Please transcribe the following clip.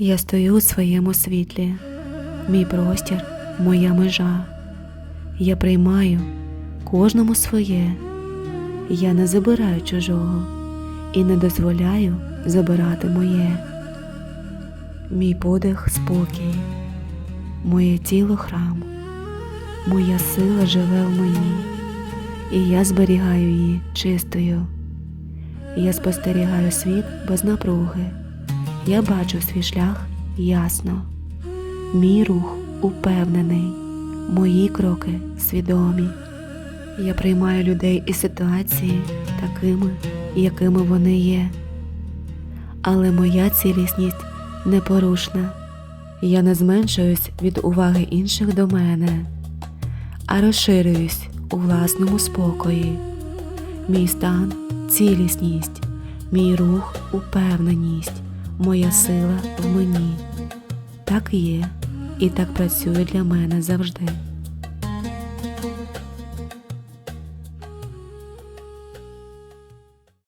Я стою у своєму світлі, мій простір, моя межа. Я приймаю кожному своє, я не забираю чужого і не дозволяю забирати моє. Мій подих спокій, моє тіло храм, моя сила живе в мені, і я зберігаю її чистою. Я спостерігаю світ без напруги. Я бачу свій шлях ясно. Мій рух упевнений, мої кроки свідомі. Я приймаю людей і ситуації такими, якими вони є. Але моя цілісність непорушна. Я не зменшуюсь від уваги інших до мене, а розширююсь у власному спокої. Мій стан цілісність, мій рух упевненість, моя сила в мені. Так є і так працює для мене завжди.